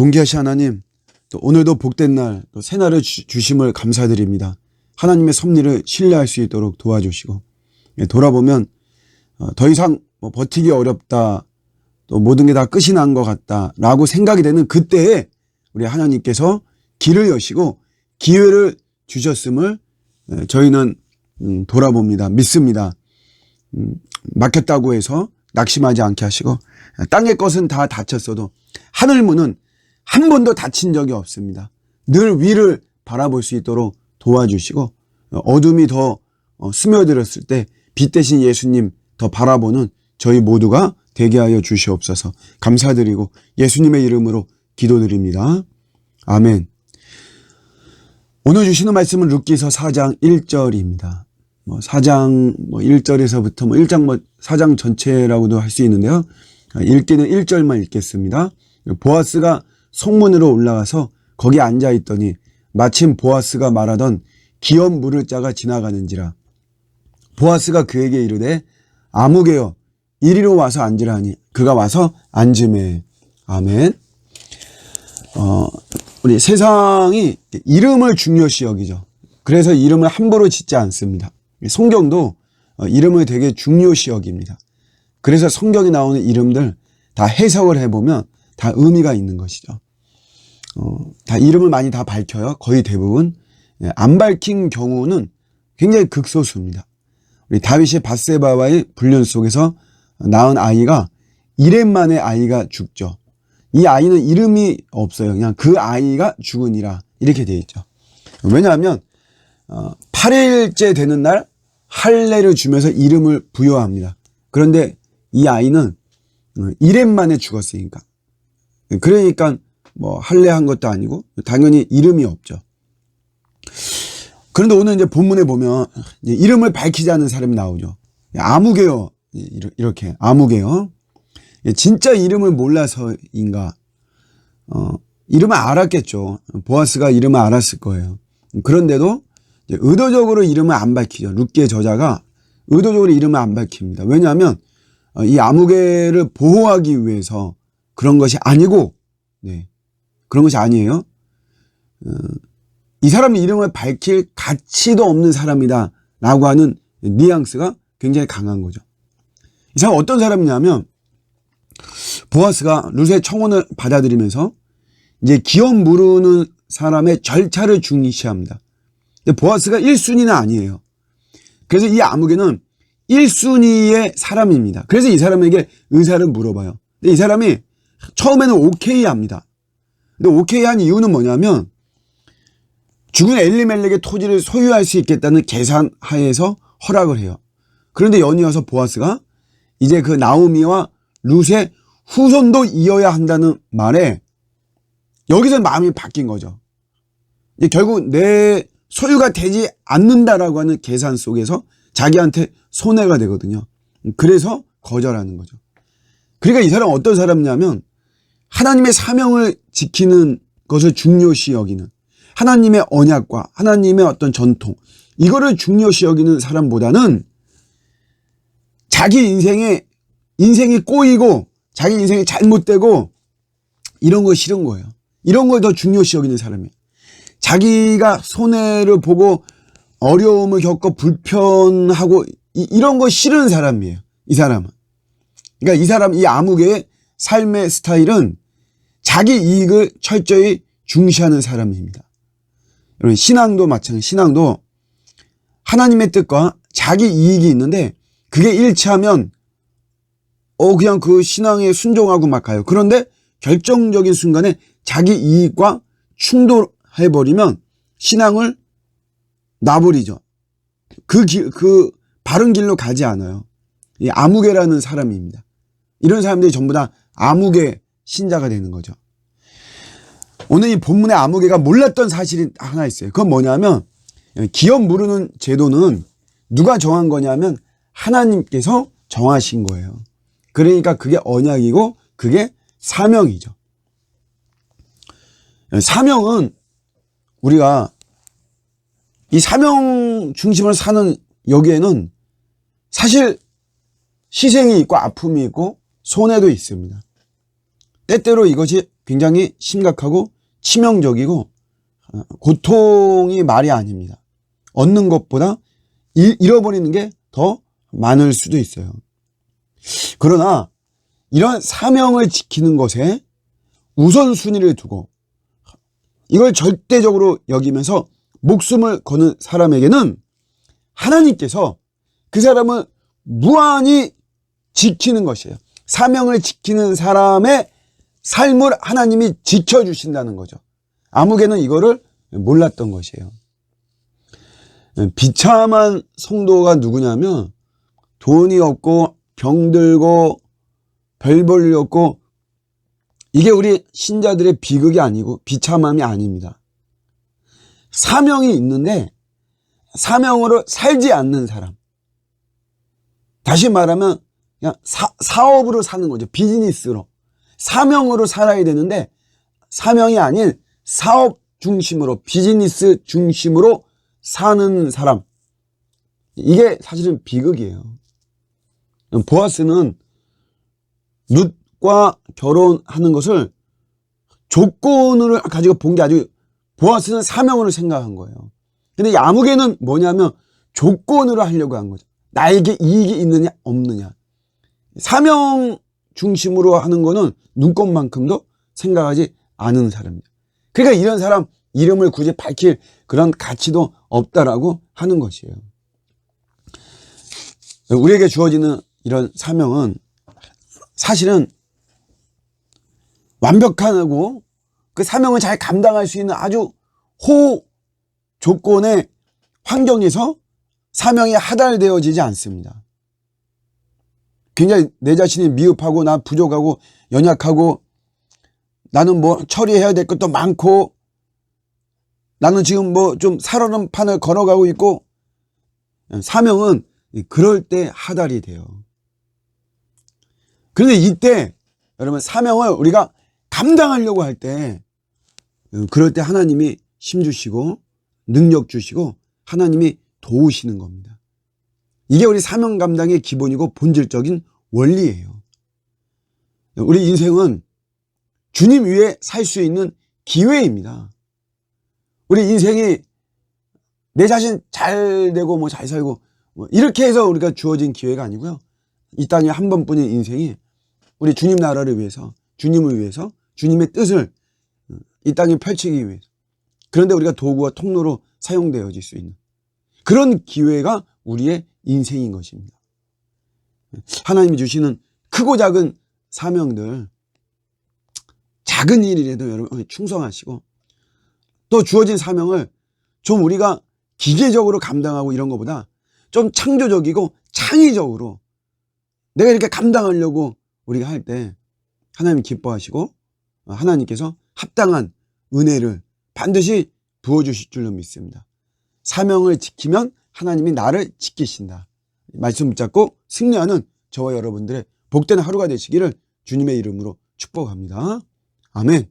존귀하신 하나님, 또 오늘도 복된 날, 또 새날을 주- 주심을 감사드립니다. 하나님의 섭리를 신뢰할 수 있도록 도와주시고, 예, 돌아보면, 어, 더 이상 뭐 버티기 어렵다, 또 모든 게 다 끝이 난 것 같다, 라고 생각이 되는 그때에 우리 하나님께서 길을 여시고 기회를 주셨음을 예, 저희는 음, 돌아봅니다. 믿습니다. 음, 막혔다고 해서 낙심하지 않게 하시고 땅의 것은 다 다쳤어도 하늘 문은 한 번도 닫힌 적이 없습니다. 늘 위를 바라볼 수 있도록 도와주시고 어, 어둠이 더 어, 스며들었을 때 빛 대신 예수님 더 바라보는 저희 모두가 되게 하여 주시옵소서 감사드리고 예수님의 이름으로 기도드립니다. 아멘. 오늘 주시는 말씀은 룻기서 4장 1절입니다. 뭐 4장 뭐 1절에서부터 뭐 1장 뭐 4장 전체라고도 할 수 있는데요. 아, 읽기는 1절만 읽겠습니다. 보아스가 성문으로 올라가서 거기 앉아 있더니 마침 보아스가 말하던 기업 물을 자가 지나가는지라 보아스가 그에게 이르되 아무개여 이리로 와서 앉으라 하니 그가 와서 앉음에 아멘. 어, 우리 세상이 이름을 중요시 여기죠. 그래서 이름을 함부로 짓지 않습니다. 성경도 어, 이름을 되게 중요시 여깁니다. 그래서 성경에 나오는 이름들 다 해석을 해보면 다 의미가 있는 것이죠. 어, 다 이름을 많이 다 밝혀요. 거의 대부분. 예, 안 밝힌 경우는 굉장히 극소수입니다. 우리 다윗이 바세바와의 불륜 속에서 낳은 아이가 1년 만에 아이가 죽죠. 이 아이는 이름이 없어요. 그냥 그 아이가 죽으니라 이렇게 되어 있죠. 왜냐하면 어, 8일째 되는 날 할례를 주면서 이름을 부여합니다. 그런데 이 아이는 1년 만에 죽었으니까. 그러니까 뭐 할례한 것도 아니고 당연히 이름이 없죠. 그런데 오늘 이제 본문에 보면 이름을 밝히지 않는 사람이 나오죠. 아무개요. 이렇게 아무개요. 진짜 이름을 몰라서인가? 어, 이름을 알았겠죠. 보아스가 이름을 알았을 거예요. 그런데도 의도적으로 이름을 안 밝히죠. 룻기의 저자가 의도적으로 이름을 안 밝힙니다. 왜냐하면 어, 이 아무개를 보호하기 위해서 그런 것이 아니고, 네. 그런 것이 아니에요. 어, 이 사람의 이름을 밝힐 가치도 없는 사람이다. 라고 하는 뉘앙스가 굉장히 강한 거죠. 이 사람 어떤 사람이냐면, 보아스가 룻의 청혼을 받아들이면서 이제 기업 무르는 사람의 절차를 중시합니다. 보아스가 1순위는 아니에요. 그래서 이 아무개는 1순위의 사람입니다. 그래서 이 사람에게 의사를 물어봐요. 근데 이 사람이 처음에는 오케이 합니다. 근데 오케이 한 이유는 뭐냐면 죽은 엘리멜렉의 토지를 소유할 수 있겠다는 계산 하에서 허락을 해요. 그런데 연이어서 보아스가 이제 그 나오미와 룻의 후손도 이어야 한다는 말에 여기서 마음이 바뀐 거죠. 결국 내 소유가 되지 않는다라고 하는 계산 속에서 자기한테 손해가 되거든요. 그래서 거절하는 거죠. 그러니까 이 사람은 어떤 사람이냐면 하나님의 사명을 지키는 것을 중요시 여기는 하나님의 언약과 하나님의 어떤 전통 이거를 중요시 여기는 사람보다는 자기 인생에 인생이 꼬이고 자기 인생이 잘못되고 이런 거 싫은 거예요. 이런 걸 더 중요시 여기는 사람이에요. 자기가 손해를 보고 어려움을 겪고 불편하고 이, 런거 싫은 사람이에요. 이 사람은. 그러니까 이 사람, 이 아무개의 삶의 스타일은 자기 이익을 철저히 중시하는 사람입니다. 여러분, 신앙도 마찬가지, 신앙도 하나님의 뜻과 자기 이익이 있는데 그게 일치하면 어, 그냥 그 신앙에 순종하고 막 가요. 그런데 결정적인 순간에 자기 이익과 충돌해버리면 신앙을 놔버리죠. 그 길, 그 바른 길로 가지 않아요. 이 아무개라는 사람입니다. 이런 사람들이 전부 다 아무개 신자가 되는 거죠. 오늘 이 본문의 아무개가 몰랐던 사실이 하나 있어요. 그건 뭐냐면 기업 무르는 제도는 누가 정한 거냐면 하나님께서 정하신 거예요. 그러니까 그게 언약이고 그게 사명이죠. 사명은 우리가 이 사명 중심으로 사는 여기에는 사실 희생이 있고 아픔이 있고 손해도 있습니다. 때때로 이것이 굉장히 심각하고 치명적이고 어, 고통이 말이 아닙니다. 얻는 것보다 잃- 잃어버리는 게 더 많을 수도 있어요. 그러나 이런 사명을 지키는 것에 우선순위를 두고 이걸 절대적으로 여기면서 목숨을 거는 사람에게는 하나님께서 그 사람을 무한히 지키는 것이에요. 사명을 지키는 사람의 삶을 하나님이 지켜주신다는 거죠. 아무개는 이거를 몰랐던 것이에요. 비참한 성도가 누구냐면 돈이 없고 병들고 별볼일 없고 이게 우리 신자들의 비극이 아니고 비참함이 아닙니다. 사명이 있는데 사명으로 살지 않는 사람. 다시 말하면 그냥 사, 사업으로 사는 거죠. 비즈니스로. 사명으로 살아야 되는데 사명이 아닌 사업 중심으로 비즈니스 중심으로 사는 사람. 이게 사실은 비극이에요. 보아스는 룻과 결혼하는 것을 조건을 가지고 본 게 아주 보아스는 사명으로 생각한 거예요. 근데 야무개는 뭐냐면 조건으로 하려고 한 거죠. 나에게 이익이 있느냐 없느냐. 사명 중심으로 하는 거는 눈꽃만큼도 생각하지 않은 사람이에요. 그러니까 이런 사람 이름을 굳이 밝힐 그런 가치도 없다라고 하는 것이에요. 우리에게 주어지는 이런 사명은 사실은 완벽하고 그 사명을 잘 감당할 수 있는 아주 호 조건의 환경에서 사명이 하달되어지지 않습니다. 굉장히 내 자신이 미흡하고 나 부족하고 연약하고 나는 뭐 처리해야 될 것도 많고 나는 지금 뭐 좀 살아는 판을 걸어가고 있고 사명은 그럴 때 하달이 돼요. 그런데 이때 여러분 사명을 우리가 감당하려고 할 때 그럴 때 하나님이 힘 주시고 능력 주시고 하나님이 도우시는 겁니다. 이게 우리 사명 감당의 기본이고 본질적인 원리예요. 우리 인생은 주님 위에 살 수 있는 기회입니다. 우리 인생이 내 자신 잘 되고 뭐 잘 살고 뭐 이렇게 해서 우리가 주어진 기회가 아니고요. 이 땅에 한 번뿐인 인생이 우리 주님 나라를 위해서 주님을 위해서 주님의 뜻을 이 땅에 펼치기 위해서 그런데 우리가 도구와 통로로 사용되어질 수 있는 그런 기회가 우리의 인생인 것입니다. 하나님이 주시는 크고 작은 사명들 작은 일이라도 여러분 충성하시고 또 주어진 사명을 좀 우리가 기계적으로 감당하고 이런 것보다 좀 창조적이고 창의적으로 내가 이렇게 감당하려고 우리가 할 때 하나님 기뻐하시고 하나님께서 합당한 은혜를 반드시 부어주실 줄로 믿습니다. 사명을 지키면 하나님이 나를 지키신다. 말씀 붙잡고 승리하는 저와 여러분들의 복된 하루가 되시기를 주님의 이름으로 축복합니다. 아멘.